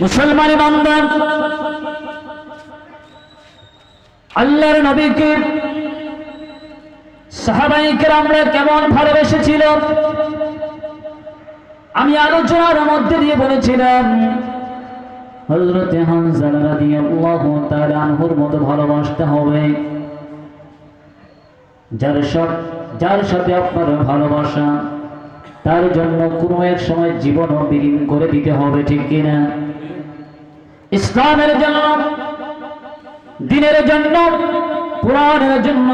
মুসলমান বান্দার আল্লাহর নবীকে সাহাবাইকের আমরা কেমন ভালোবেসেছিল? আমি আলোচনার মধ্যে দিয়ে বলেছিলাম হজরতে হানজাল রাদিয়াল্লাহু তাআলা আনহুর মতো ভালোবাসতে হবে। যার সব যার সাথে আপনার ভালোবাসা, তার জন্য কোনো এক সময় জীবনও বিলীন করে দিতে হবে, ঠিক কিনা? ইসলামের জন্য, দিনের জন্য পুরাণের জন্য।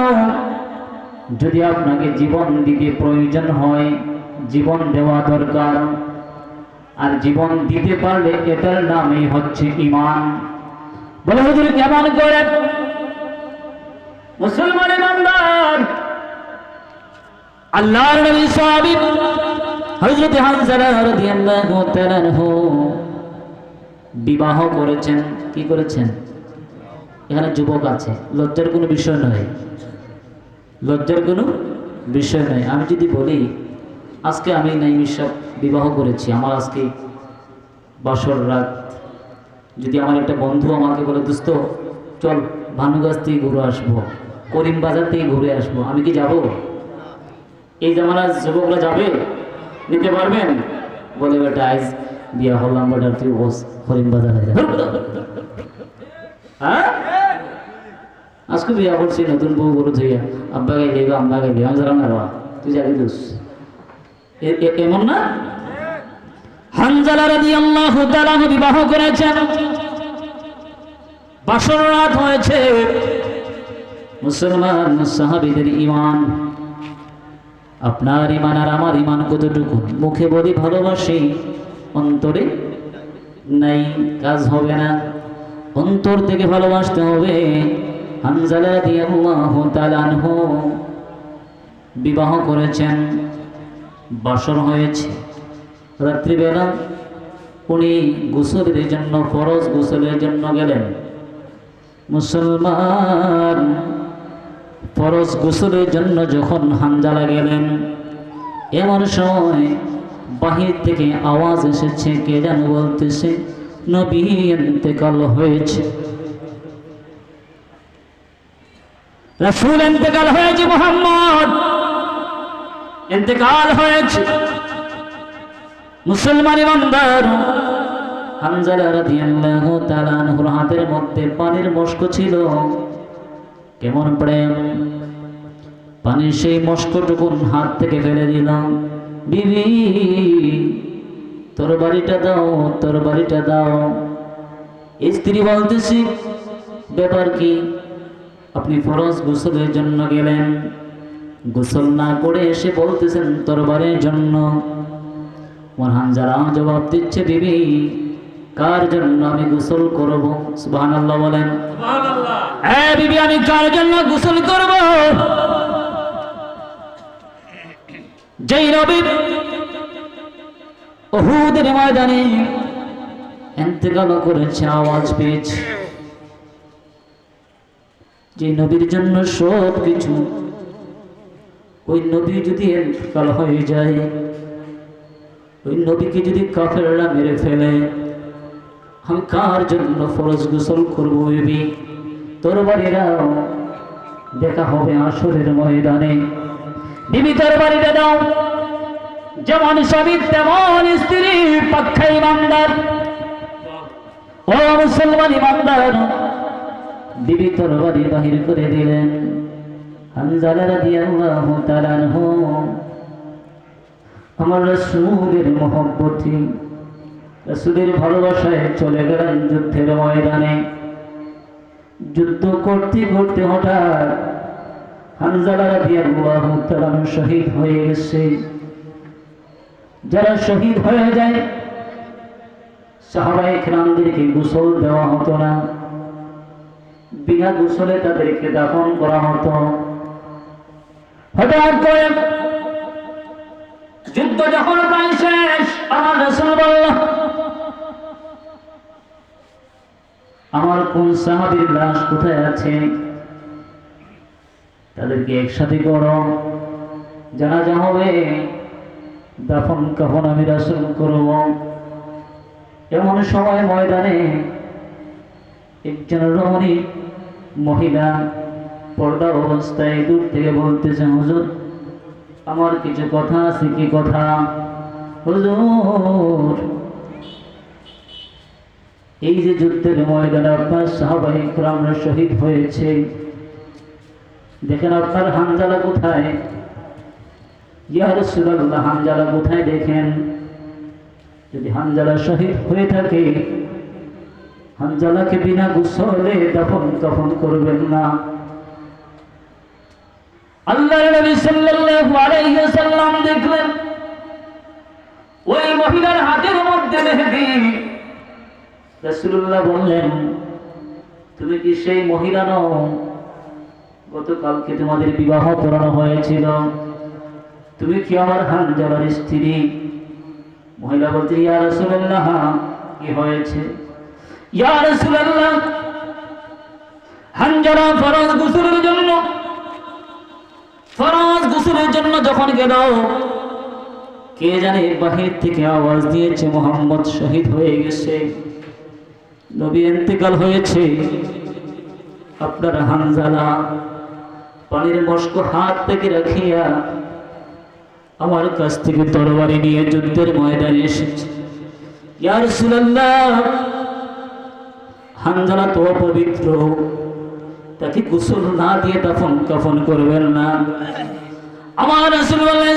যদি আপনাকে জীবন দিতে প্রয়োজন হয়, জীবন দেওয়া দরকার। আর জীবন দিতে পারলে এটার নামই হচ্ছে ইমান বলে হুজুর, কেমন করে? মুসলমান ইমানদার। আল্লাহর নবী সাহাবী হযরত হানজালা রাদিয়াল্লাহু তাআলা বিবাহ করেছেন, কি করেছেন? এখানে যুবক আছে, লজ্জার কোনো বিষয় নয়। লজ্জার কোনো বিষয় নয়। আমি যদি বলি, আজকে আমি নাইমিশা বিবাহ করেছি, আমার আজকে বাসর রাত। যদি আমার একটা বন্ধু আমাকে বলে, দোস্ত, চল ভানুগাছ থেকে ঘুরে আসব, করিম বাজার থেকে ঘুরে আসব, আমি কি যাব? এই জামানার যুবকরা যাবে? নিতে পারবেন? বলে, বেটা আইজ বিয়া হলাম বেটা তুই বস করিম বাজারে যা হ্যাঁ আজকে বিয়া করছি, নতুন বউ গরু থইয়া আব্বা গাইলে বা আম্মা গাইলে আমি জানা না তুই যাবি দোষ। এমন না? হানজালা রাদিয়াল্লাহু তাআলা বিবাহ করেছেন। বাসর রাত হয়েছে। মুসলমান আপনার ঈমান আর আমার ঈমান কতটুকু? মুখে বলি ভালোবাসি। অন্তরে নাই, কাজ হবে না। অন্তর থেকে ভালোবাসতে হবে। হানজালা আনহু বিবাহ করেছেন, বাসর হয়েছে। রাত্রিবেলা উনি গোসলের জন্য, ফরজ গোসলের জন্য গেলেন। মুসলমান, ফরজ গোসলের জন্য যখন হানজালা গেলেন, এমন সময় বাহির থেকে আওয়াজ এসেছে, কে যেন বলতেছে, নবী, ইন্তেকাল হয়েছে। রাসূল ইন্তেকাল হয়েছে ইন্তেকাল হয়েছে। মুসলমান ইমানদার রাদিয়াল্লাহু তাআলা আনহুর হাতের মধ্যে পানির মস্ক ছিল। কেমন প্রেম। পানির সেই মস্কটুকুন হাত থেকে ফেলে দিলাম। বিবি তোর বাড়িটা দাও তোর বাড়িটা দাও। স্ত্রী বলতেছি ব্যাপার কি? আপনি ফরজ গোসলের জন্য গেলেন। গোসল না করে এসে বলতেছেন তোর বাড়ির জন্য। আমার হানজারা জবাব দিচ্ছে বিবি কার জন্য আমি গোসল করব? সুবহানাল্লাহ বলেন। হ্যাঁ বিবি আমি কার জন্য গোসল করব? যেই নবী ওহুদের ময়দানে ইন্তেকাল করেছে, আওয়াজ পেয়েছে। যে নবীর জন্য সব কিছু ওই নবী যদি ইন্তেকাল হয়ে যায়, ওই নবীকে যদি কাফেররা মেরে ফেলে, আমি কার জন্য ফরজ গোসল করব এবি তোর বাড়িরাও দেখা হবে আসরের ময়দানে। বিবি তোর বাড়িটা দাও। যেমন স্বামী, তেমন স্ত্রী, পক্ষে ইমানদার। ও মুসলমান ইমানদার। বিবি তোর বাড়ি বাহির করে দিলেন। হানজালা রাদিয়াল্লাহু তাআলা আনহু। আমার রাসূলের মহব্বতি রাসূলের ভালোবাসায় চলে গেলেন যুদ্ধের ময়দানে। যুদ্ধ করতে করতে হঠাৎ শহীদ হয়ে গেছে। যারা শহীদ হয়ে যায় গোসল দেওয়া হতো না। বিনা গোসলে তাদেরকে দাফন করা হতো। হঠাৎ করে যুদ্ধ যখন প্রায় শেষ আমার বলল, আমার কোন সাহাবীর লাশ কোথায় আছে? তাদেরকে একসাথে করো। জানাজা হবে, দাফন কাফন আমি রাসুল করব। এমন সময় ময়দানে একজন রমণী মহিলা পর্দা অবস্থায় দূর থেকে বলতেছে, হুজুর, আমার কিছু কথা আছে, কি কথা? হুজুর, এই যে যুদ্ধের ময়দানে আপনার সাহাবাহিক রামরা শহীদ হয়েছে দেখেন আপনার হানজালা কোথায়? ইয়া রাসূলুল্লাহ হানজালা কোথায় দেখেন? যদি হানজালা শহীদ হয়ে থাকে হানজালাকে বিনা গুসলে দাফন কাফন করবেন না। আল্লাহর নবী সাল্লাল্লাহু আলাইহি ওয়াসাল্লাম দেখলেন, ওই মহিলার হাতের মধ্যে মেহেদি। রাসূলুল্লাহ বললেন, তুমি কি সেই মহিলা নও? গতকালকে তোমাদের বিবাহ করানো হয়েছিল। তুমি কি আমার হানজালার স্ত্রী? মহিলা বলতে, ইয়া রাসূলুল্লাহ, কি হয়েছে? ইয়া রাসূলুল্লাহ, হানজালা ফরজ গোসলের জন্য, ফরজ গোসলের জন্য যখন গেল, কে জানে বাহির থেকে আওয়াজ দিয়েছে, মোহাম্মদ শহীদ হয়ে গেছে। নবী ইন্তেকাল হয়েছে। আপনার হানজালা পানির মস্ক হাত থেকে রাখিয়া আমার কাছ থেকে তরবারি নিয়ে যুদ্ধের ময়দানে এসেছে। ইয়ার রাসূলুল্লাহ, হানজালা তো পবিত্র তাকে গোসল না দিয়ে দাফন কাফন করবেন না। আমার রাসূল বললেন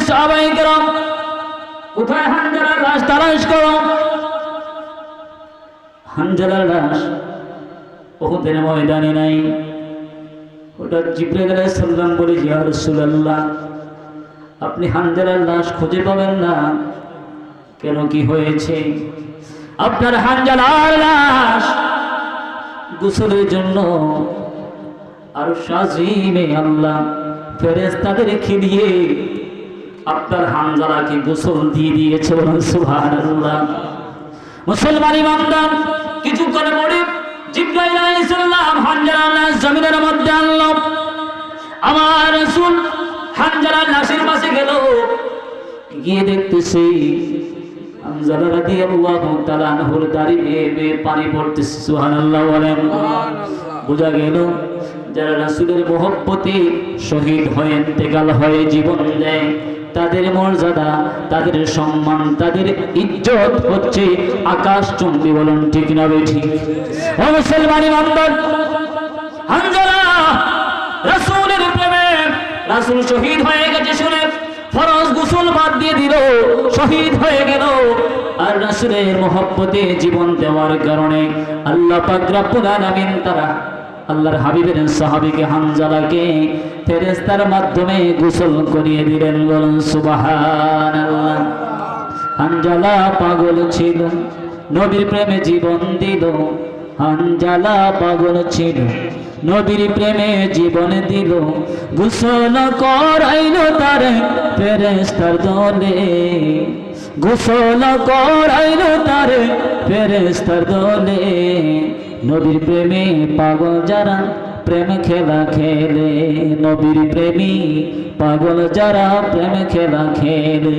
কোথায় হানজালার লাশ তালাশ করো? হানজালার লাশ ওহুদের ময়দানে নাই। ওটা জিব্রাইল আলাইহিস সালাম বলে, ইয়া রাসূলুল্লাহ, আপনি হানজালার লাশ খুঁজে পাবেন না। কেন কি হয়েছে? আপনার হানজালার লাশ গোসলের জন্য আর সাজিমে আল্লাহ ফেরেস্তাদের খিলিয়ে আপনার হানজালাকে গোসল দিয়ে দিয়েছে সুবহানাল্লাহ। মুসলমান ইমানদার, কিছুক্ষণ পরে জিব্রাইল আলাইহিস সালাম হানজালার লাশ জমিনের মধ্যে আনলো। আমার রাসূল হানজালার লাশের পাশে গেল। গিয়ে দেখতেছি হানজালা রাদিয়াল্লাহু তাআলা আনহুর দাড়ি বেয়ে বেয়ে পানি পড়তেছে সুবহানাল্লাহ বলেন। বোঝা গেল যারা রাসূলের মহব্বতে শহীদ হয়ে ইন্তেকাল হয়ে জীবন দেয় তাদের মর্যাদা, তাদের সম্মান, তাদের ইজ্জত হচ্ছে আকাশ চুম্বি বলুন ঠিক না ঠিক? ও মুসলমান ইমানদার, হানজালা, রাসূলের প্রেমে রাসূল শহীদ হয়ে গেছে শুনে ফরজ গোসল বাদ দিয়ে দিল, শহীদ হয়ে গেল। আর রাসূলের মহব্বতে জীবন দেওয়ার কারণে আল্লাহ পাক রব্বুল আলামিন তারা আল্লাহর হাবিবের সাহাবীকে হানজালাকে ফেরেস্তার মাধ্যমে গোসল করিয়ে দিলেন, বলুন সুবহানাল্লাহ। হানজালা পাগল ছিল, নবীর প্রেমে জীবন দিল। হানজালা পাগল ছিল, নবীর প্রেমে জীবন দিল। গোসল করাইল তার ফেরেস্তার দলে। গোসল করাইল তার ফেরেস্তার দলে। নবীর প্রেমে পাগল যারা প্রেম খেলা খেলে। নবীর প্রেমী পাগল যারা প্রেম খেলা খেলে।